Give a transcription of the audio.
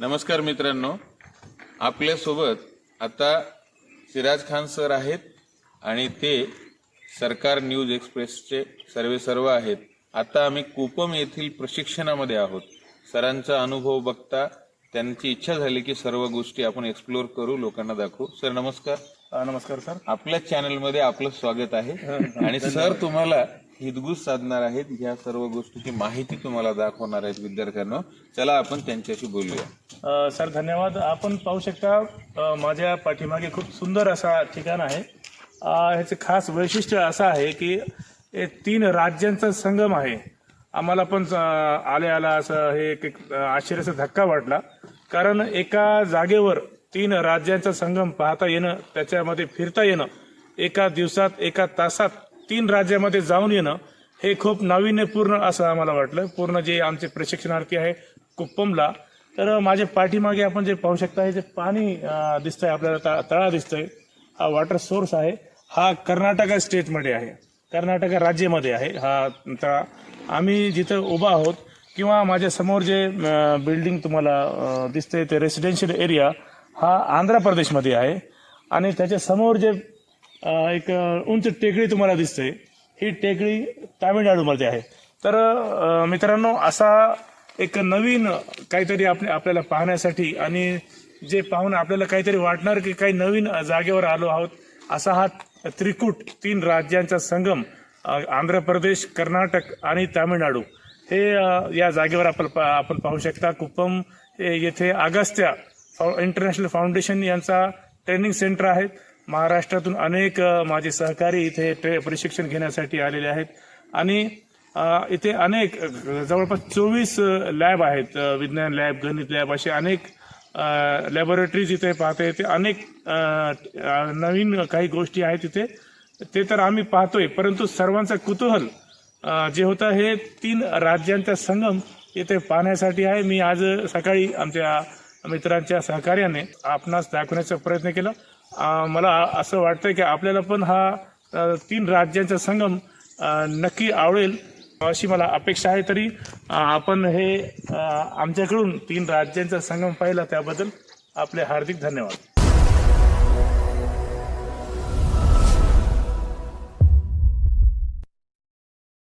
नमस्कार मित्रांनो. आपल्यासोबत आता सिराज खान सर आहेत आणि ते सरकार न्यूज एक्सप्रेसचे सर्वे सर्व आहेत. आता आम्ही कुपम येथील प्रशिक्षणामध्ये आहोत. सरांचा अनुभव बघता त्यांची इच्छा झाली की सर्व गोष्टी आपण एक्सप्लोर करू लोकांना दाखवू. सर नमस्कार. नमस्कार सर. आपल्या चॅनलमध्ये आपलं स्वागत आहे. आणि सर तुम्हाला हितगुज साधणार आहेत. ह्या सर्व गोष्टीची माहिती तुम्हाला दाखवणार आहेत विद्यार्थ्यांना. चला आपण त्यांच्याशी बोलूया. सर धन्यवाद. आपण पाहू शकता माझ्या पाठीमागे खूप सुंदर असा ठिकाण आहे. ह्याचं खास वैशिष्ट्य असं आहे की तीन राज्यांचा संगम आहे. आम्हाला पण आले आला असं हे एक एक आश्चर्याचा धक्का वाटला. कारण एका जागेवर तीन राज्यांचा संगम पाहता येणं त्याच्यामध्ये फिरता येणं एका दिवसात एका तासात तीन राज्यामध्ये जाऊन येणं हे खूप नाविन्यपूर्ण असं आम्हाला वाटलं. पूर्ण जे आमचे प्रशिक्षणार्थी आहे कुप्पमला. तर माझ्या पाठीमागे आपण जे पाहू शकता हे जे पाणी अं, दिसतंय आपल्याला तळा तळा आहे हा वॉटर सोर्स आहे. हा कर्नाटका स्टेटमध्ये आहे. कर्नाटका राज्यामध्ये आहे हा तळा. आम्ही जिथं उभा आहोत किंवा माझ्यासमोर जे बिल्डिंग तुम्हाला अं, दिसतंय ते रेसिडेन्शियल एरिया हा आंध्र प्रदेशमध्ये आहे. आणि त्याच्यासमोर जे एक उंच टेकडी तुम्हाला दिसते. ही टेकडी तामिळनाडूमध्ये आहे. तर मित्रांनो असा एक नवीन काहीतरी आपल्या आपल्याला पाहण्यासाठी आणि जे पाहून आपल्याला काहीतरी वाटणार की काही नवीन जागेवर आलो आहोत असा हा त्रिकूट तीन राज्यांचा संगम आंध्र प्रदेश कर्नाटक आणि तामिळनाडू. हे या जागेवर आपण पा- आपण पाहू शकता. कुप्पम हे येथे अगस्त्या फाउ- इंटरनॅशनल फाउंडेशन यांचा ट्रेनिंग सेंटर आहे. महाराष्ट्रातून अनेक माझे सहकारी इथे ट्रे प्रशिक्षण घेण्यासाठी आलेले आहेत. आणि इथे अनेक जवळपास चोवीस लॅब आहेत विज्ञान लॅब गणित लॅब असे अनेक लॅबोरेटरीज इथे पाहता येते. अनेक नवीन काही गोष्टी आहेत तिथे ते तर आम्ही पाहतोय परंतु सर्वांचं कुतूहल जे होतं हे तीन राज्यांचा संगम इथे पाहण्यासाठी आहे. मी आज सकाळी आमच्या मित्रांच्या सहकार्याने आपणास दाखवण्याचा प्रयत्न केला. मला असं वाटतं की आपल्याला पण हा तीन राज्यांचा संगम नक्की आवडेल अशी मला अपेक्षा आहे तरी आपण हे आमच्याकडून तीन राज्यांचा संगम पाहिला त्याबद्दल आपले हार्दिक धन्यवाद.